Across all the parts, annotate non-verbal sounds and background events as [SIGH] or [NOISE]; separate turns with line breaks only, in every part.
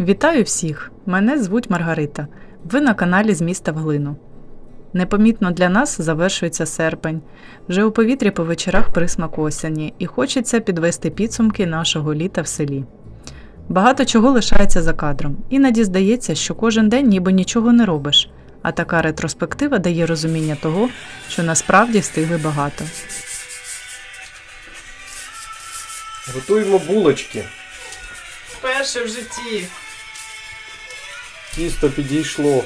Вітаю всіх! Мене звуть Маргарита. Ви на каналі з міста в глину. Непомітно для нас завершується серпень. Вже у повітрі по вечорах присмак осені, і хочеться підвести підсумки нашого літа в селі. Багато чого лишається за кадром. Іноді здається, що кожен день ніби нічого не робиш, а така ретроспектива дає розуміння того, що насправді встигли багато.
Готуємо булочки.
Перше в житті.
Тісто підійшло.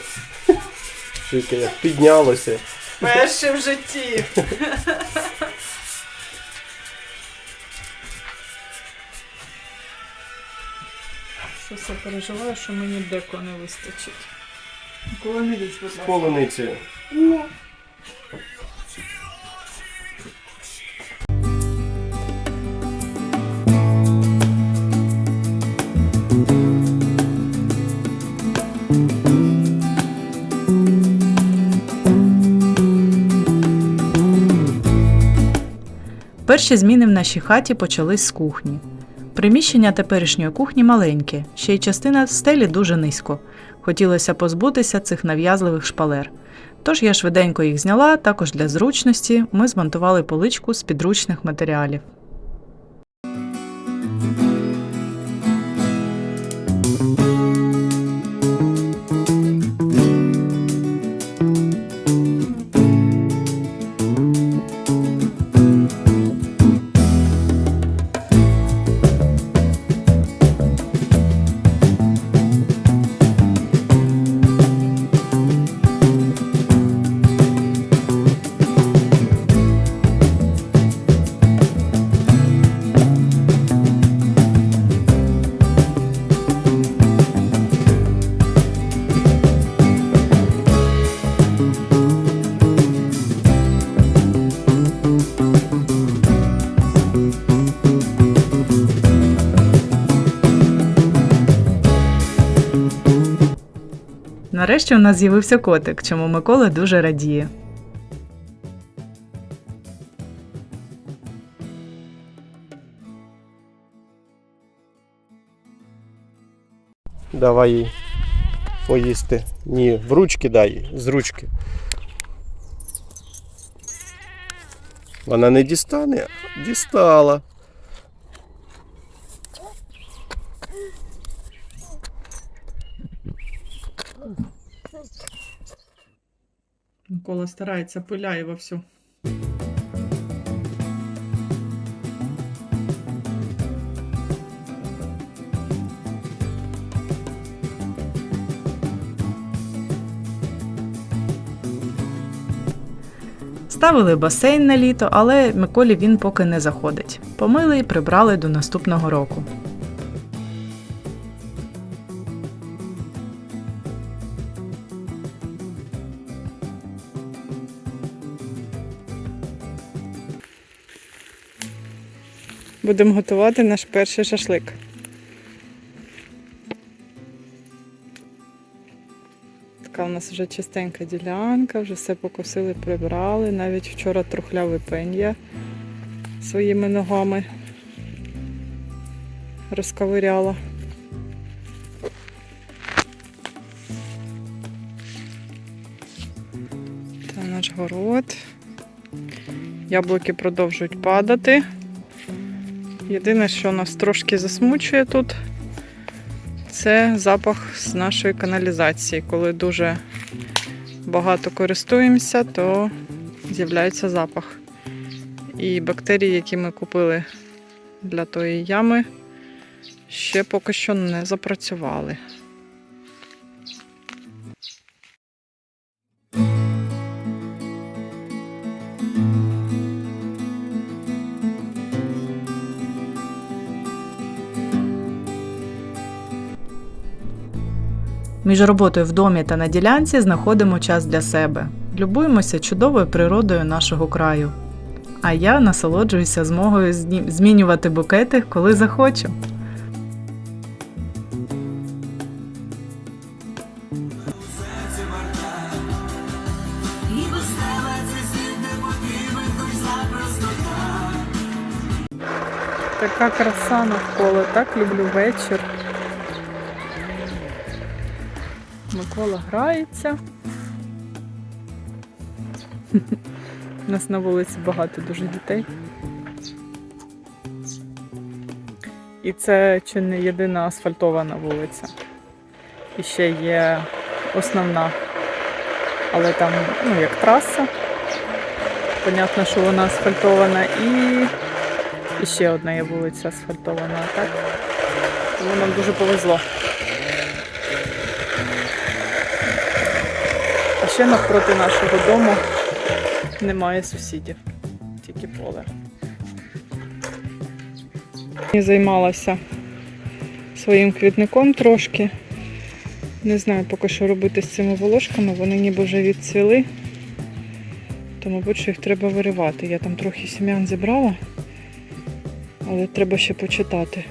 Шика як піднялося.
Перше в житті. Щось я переживаю, що мені деко не вистачить. Коли не лізь, будь
З
ласка. Перші зміни в нашій хаті почались з кухні. Приміщення теперішньої кухні маленьке, ще й частина стелі дуже низько. Хотілося позбутися цих нав'язливих шпалер. Тож я швиденько їх зняла, також для зручності ми змонтували поличку з підручних матеріалів. Нарешті у нас з'явився котик, чому Микола дуже радіє.
Давай їй поїсти. Ні, в ручки дай, їй, з ручки. Вона не дістане, дістала.
Микола старається, пиляє вовсю. Ставили басейн на літо, але Миколі він поки не заходить. Помили і прибрали до наступного року. Будемо готувати наш перший шашлик. Така у нас вже чистенька ділянка, вже все покосили, прибрали. Навіть вчора трухлявий пень я своїми ногами розковиряла. Це наш город. Яблуки продовжують падати. Єдине, що нас трошки засмучує тут, це запах з нашої каналізації. Коли дуже багато користуємося, то з'являється запах. І бактерії, які ми купили для тої ями, ще поки що не запрацювали. Між роботою в домі та на ділянці знаходимо час для себе. Любуємося чудовою природою нашого краю. А я насолоджуюся змогою змінювати букети, коли захочу. Така краса навколо, так люблю вечір. Микола грається. У нас на вулиці багато дуже дітей. І це чи не єдина асфальтована вулиця. І ще є основна, але там, ну, як траса. Понятно, що вона асфальтована і, і ще одна є вулиця асфальтована, так? Тому нам дуже повезло. Ще навпроти нашого дому немає сусідів, тільки поле. Я займалася своїм квітником трошки. Не знаю поки що робити з цими волошками, вони ніби вже відцвіли. То, мабуть, що їх треба виривати. Я там трохи сім'ян зібрала, але треба ще почитати.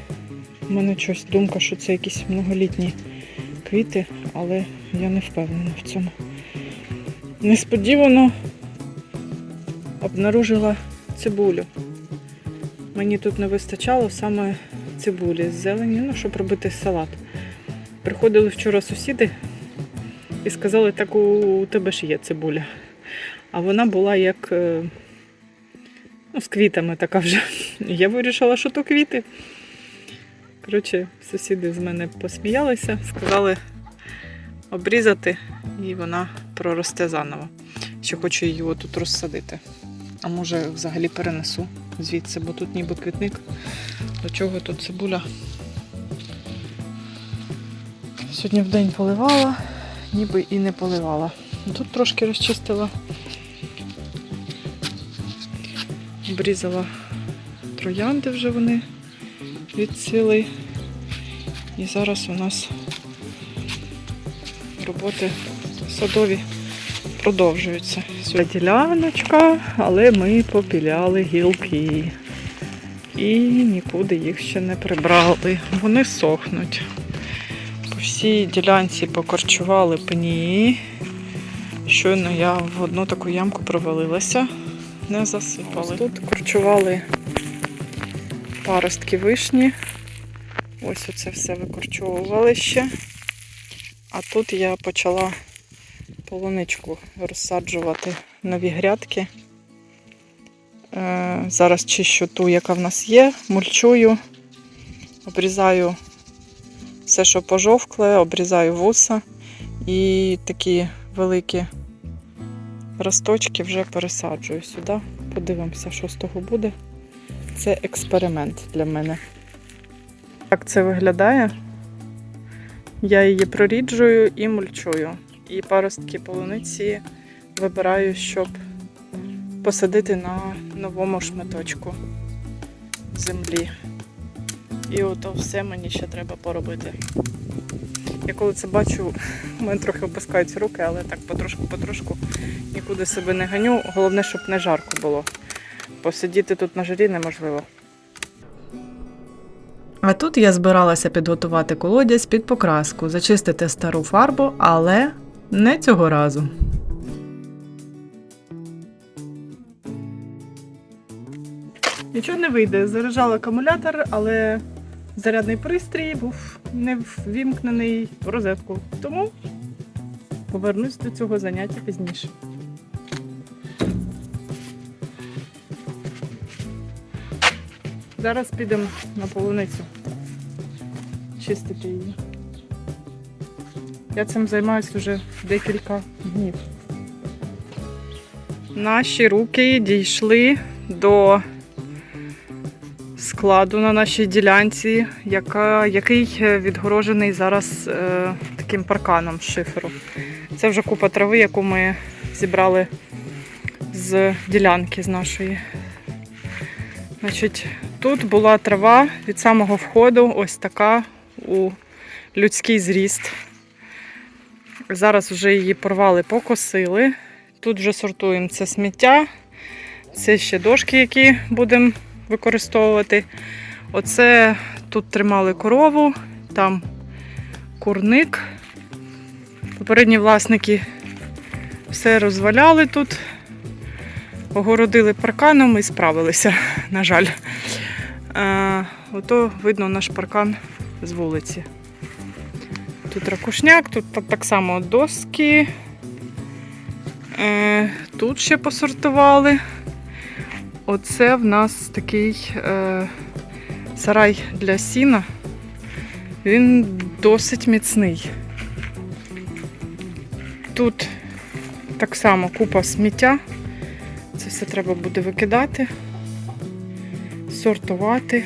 У мене щось думка, що це якісь многолітні квіти, але я не впевнена в цьому. Несподівано обнаружила цибулю. Мені тут не вистачало саме цибулі з зелені, ну, щоб робити салат. Приходили вчора сусіди і сказали, так у, тебе ж є цибуля. А вона була як е, ну, з квітами така вже. [LAUGHS] Я вирішила, що то квіти. Коротше, сусіди з мене посміялися, сказали обрізати, і вона проросте заново. Ще хочу її тут розсадити. А може взагалі перенесу звідси, бо тут ніби квітник. До чого тут цибуля? Сьогодні в день поливала, ніби і не поливала. Тут трошки розчистила, обрізала троянди вже вони відсіли. І зараз у нас роботи садові продовжуються. Сьогодні діляночка, але ми попіляли гілки. І нікуди їх ще не прибрали. Вони сохнуть. По всій ділянці покорчували пні. Щойно я в одну таку ямку провалилася, не засипали. Ось тут корчували паростки вишні. Ось оце все викорчовували ще. А тут я почала полуничку розсаджувати нові грядки. Е, Зараз чищу ту, яка в нас є, мульчую, обрізаю все, що пожовкле, обрізаю вуса і такі великі росточки вже пересаджую сюди. Подивимося, що з того буде. Це експеримент для мене. Так це виглядає. Я її проріджую і мульчую. І паростки полуниці вибираю, щоб посадити на новому шматочку землі. І ото все мені ще треба поробити. Я коли це бачу, у [LAUGHS] мене трохи опускаються руки, але так потрошку-потрошку нікуди себе не ганю. Головне, щоб не жарко було. Посидіти тут на жарі неможливо. А тут я збиралася підготувати колодязь під покраску, зачистити стару фарбу, але не цього разу. Нічого не вийде. Заряджала акумулятор, але зарядний пристрій був не ввімкнений в розетку. Тому повернусь до цього заняття пізніше. Зараз підемо на полуницю чистити її. Я цим займаюся вже декілька днів. Наші руки дійшли до складу на нашій ділянці, яка, який відгорожений зараз е, таким парканом шиферу. Це вже купа трави, яку ми зібрали з ділянки з нашої. Значить, тут була трава від самого входу, ось така у людський зріст. Зараз вже її порвали, покосили. Тут вже сортуємо це сміття. Це ще дошки, які будемо використовувати. Оце тут тримали корову, там курник. Попередні власники все розваляли тут, огородили парканом і справилися, на жаль. Ото видно наш паркан з вулиці. Тут ракушняк, тут так само доски. Е, тут ще посортували. Оце в нас такий е, сарай для сіна. Він досить міцний. Тут так само купа сміття. Це все треба буде викидати, сортувати,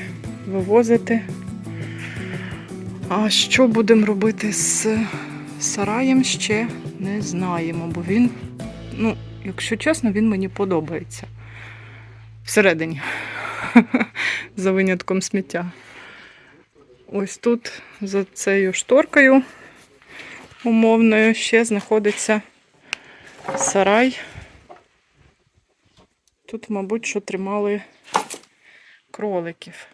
вивозити. А що будемо робити з сараєм, ще не знаємо, бо він, ну, якщо чесно, він мені подобається. Всередині. [LAUGHS] За винятком сміття. Ось тут за цією шторкою умовною ще знаходиться сарай. Тут, мабуть, що тримали кроликів.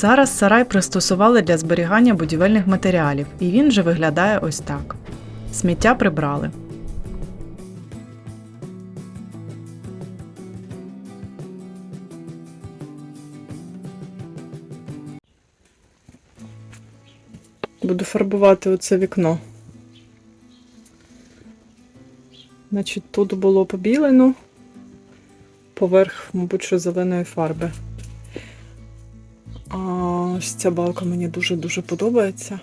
Зараз сарай пристосували для зберігання будівельних матеріалів, і він же виглядає ось так. Сміття прибрали. Буду фарбувати оце вікно. Значить, тут було побілено, поверх, мабуть, що зеленої фарби. Ось ця балка мені дуже-дуже подобається.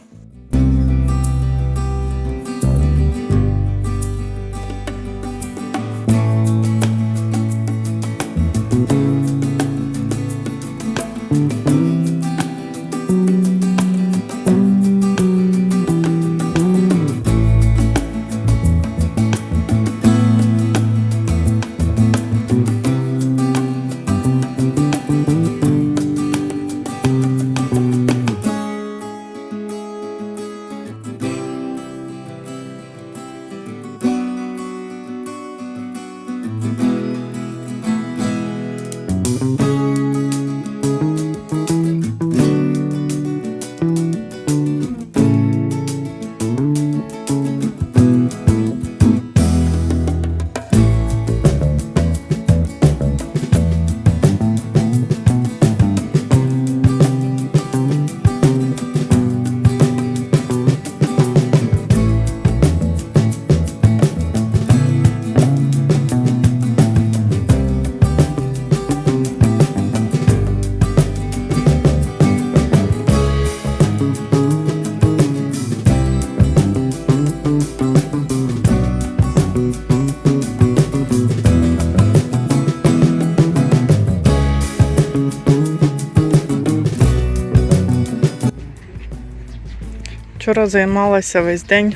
Вчора займалася весь день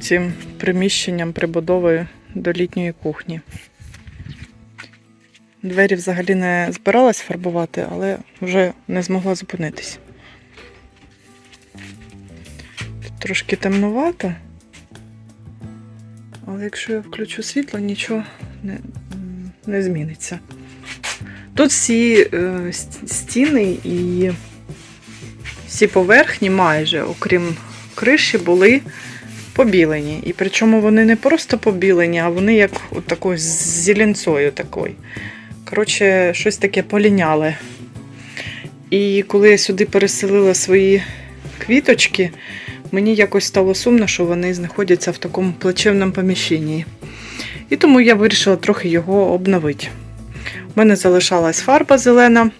цим приміщенням прибудовою до літньої кухні. Двері взагалі не збиралась фарбувати, але вже не змогла зупинитись. Тут трошки темнувато. Але якщо я включу світло, нічого не, не зміниться. Тут всі е, стіни і всі поверхні майже, окрім криші, були побілені. І причому вони не просто побілені, а вони як от такою з зеленцою такою. Коротше, щось таке поліняле. І коли я сюди переселила свої квіточки, мені якось стало сумно, що вони знаходяться в такому плачевному поміщенні. І тому я вирішила трохи його обновити. У мене залишалась фарба зелена,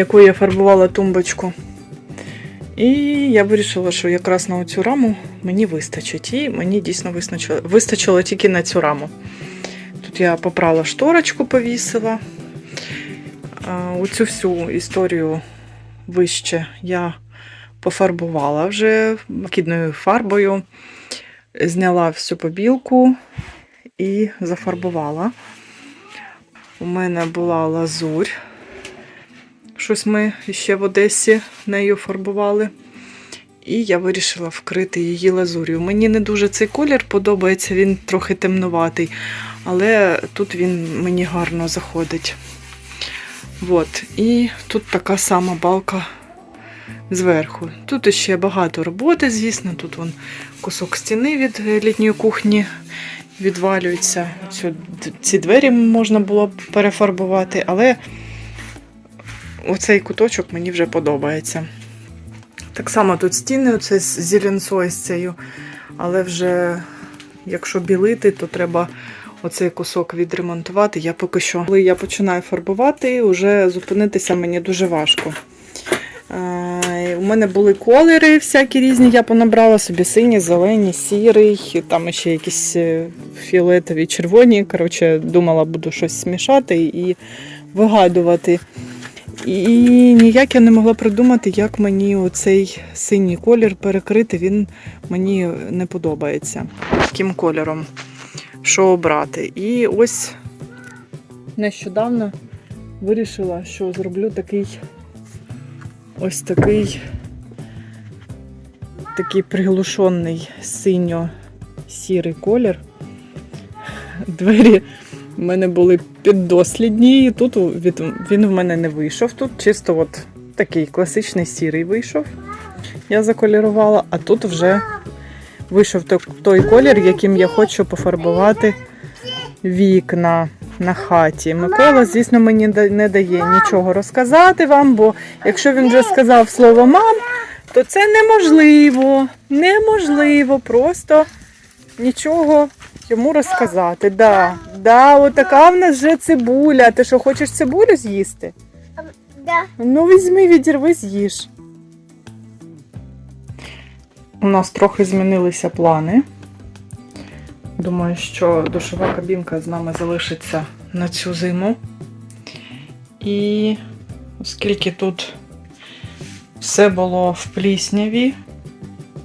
яку я фарбувала тумбочку. І я вирішила, що якраз на цю раму мені вистачить. І мені дійсно вистачило, вистачило тільки на цю раму. Тут я поправила шторочку, повісила. Оцю всю історію вище я пофарбувала вже блакитною фарбою, зняла всю побілку і зафарбувала. У мене була лазурь. Щось ми ще в Одесі нею фарбували. І я вирішила вкрити її лазур'ю. Мені не дуже цей колір подобається, він трохи темнуватий, але тут він мені гарно заходить. От. І тут така сама балка зверху. Тут ще багато роботи, звісно. Тут вон кусок стіни від літньої кухні відвалюється. Ці двері можна було б перефарбувати, але оцей куточок мені вже подобається. Так само тут стіни оце з зеленцою з цією, але вже якщо білити, то треба оцей кусок відремонтувати. Я поки що, коли я починаю фарбувати, вже зупинитися мені дуже важко. Е, У мене були кольори всякі різні, я понабрала собі сині, зелені, сірий, там ще якісь е, фіолетові, червоні. Коротше, думала, буду щось смішати і вигадувати. І ніяк я не могла придумати, як мені оцей синій колір перекрити, він мені не подобається. Яким кольором, що обрати. І ось нещодавно вирішила, що зроблю такий ось такий такий приглушений синьо-сірий колір. Двері в мене були піддослідні, і тут він в мене не вийшов. Тут чисто от такий класичний сірий вийшов. Я заколірувала, а тут вже вийшов той колір, яким я хочу пофарбувати вікна на хаті. Микола, звісно, мені не дає нічого розказати вам, бо якщо він вже сказав слово мам, то це неможливо. Неможливо просто нічого йому розказати. Да, да, отака в нас вже цибуля. Ти що, хочеш цибулю з'їсти?
Да.
Ну, візьми, відірви, з'їж. У нас трохи змінилися плани. Думаю, що душова кабінка з нами залишиться на цю зиму. І оскільки тут все було в плісняві,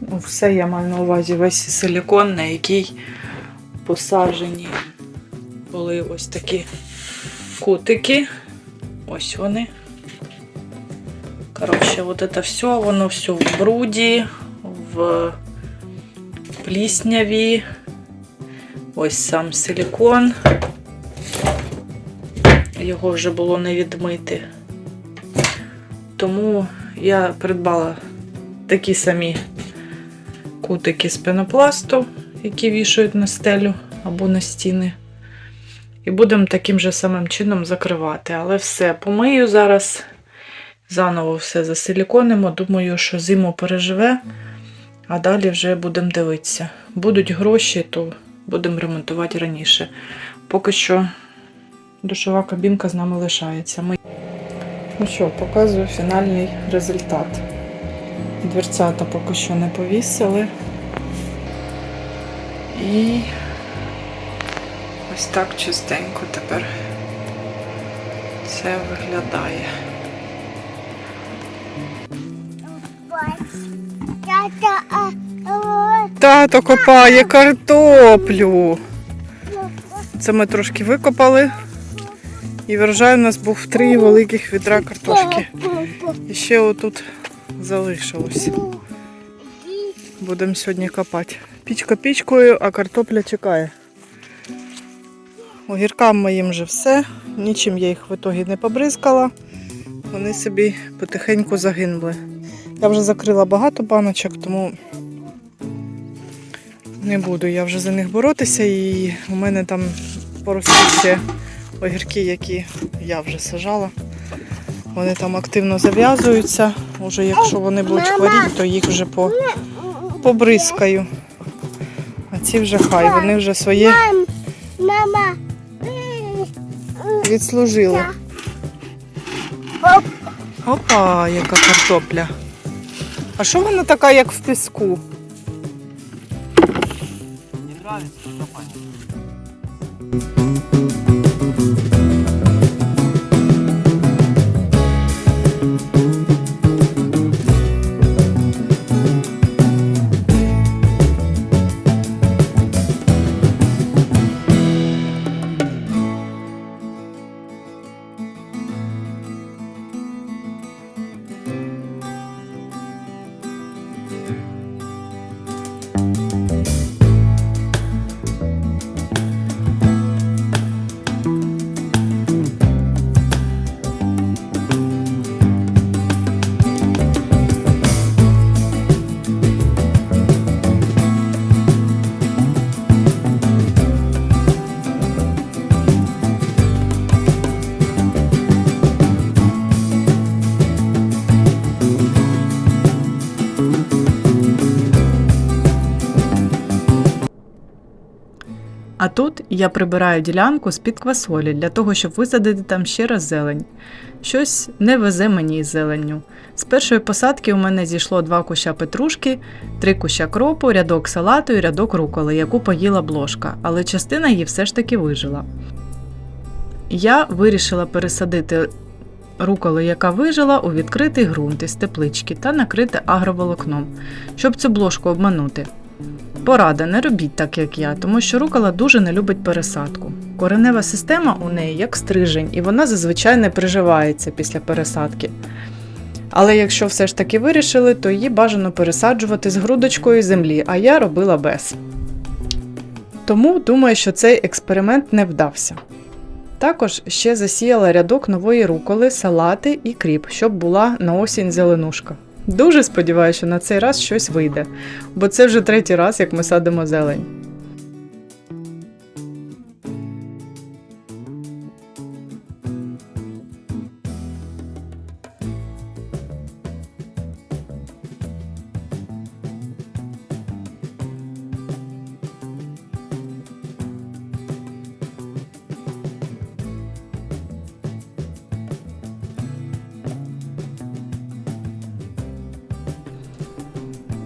ну, все я маю на увазі весь силікон, на який посаджені були ось такі кутики. Ось вони. Коротше, вот это все, воно все в бруді, в плісняві. Ось сам силікон. Його вже було не відмити. Тому я придбала такі самі кутики з пенопласту, які вішають на стелю або на стіни. І будемо таким же самим чином закривати. Але все, помию зараз. Заново все засиліконимо. Думаю, що зиму переживе, а далі вже будемо дивитися. Будуть гроші, то будемо ремонтувати раніше. Поки що душова кабінка з нами лишається. Ми... Ну що, показую фінальний результат. Дверцята поки що не повісили. І ось так чистенько тепер це виглядає. Тато копає картоплю. Це ми трошки викопали. І врожай у нас був три великих відра картошки. І ще отут залишилось. Будемо сьогодні копати. Пічка пічкою, а картопля чекає. Огіркам моїм вже все. Нічим я їх в ітогі не побризкала. Вони собі потихеньку загинули. Я вже закрила багато баночок, тому не буду я вже за них боротися. І у мене там поросли ще огірки, які я вже сажала. Вони там активно зав'язуються. Уже якщо вони будуть хворіти, то їх вже по, побризкаю. Ці вже хай, вони вже своє
Мам, мама.
відслужили. Опа, яка картопля. А що вона така, як в піску?
Не подобається?
А тут я прибираю ділянку з-під квасолі для того, щоб висадити там ще раз зелень. Щось не везе мені із зеленню. З першої посадки у мене зійшло два куща петрушки, три куща кропу, рядок салату і рядок руколи, яку поїла блошка, але частина її все ж таки вижила. Я вирішила пересадити руколу, яка вижила, у відкритий ґрунт із теплички та накрити агроволокном, щоб цю блошку обманути. Порада, не робіть так, як я, тому що рукола дуже не любить пересадку. Коренева система у неї як стрижень, і вона зазвичай не приживається після пересадки. Але якщо все ж таки вирішили, то її бажано пересаджувати з грудочкою землі, а я робила без. Тому думаю, що цей експеримент не вдався. Також ще засіяла рядок нової руколи, салати і кріп, щоб була на осінь зеленушка. Дуже сподіваюся, що на цей раз щось вийде, бо це вже третій раз, як ми садимо зелень.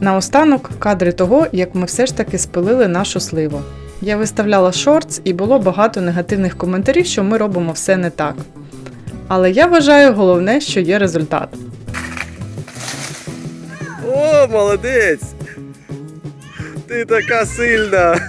Наостанок кадри того, як ми все ж таки спилили нашу сливу. Я виставляла шортс і було багато негативних коментарів, що ми робимо все не так. Але я вважаю головне, що є результат.
О, молодець! Ти така сильна!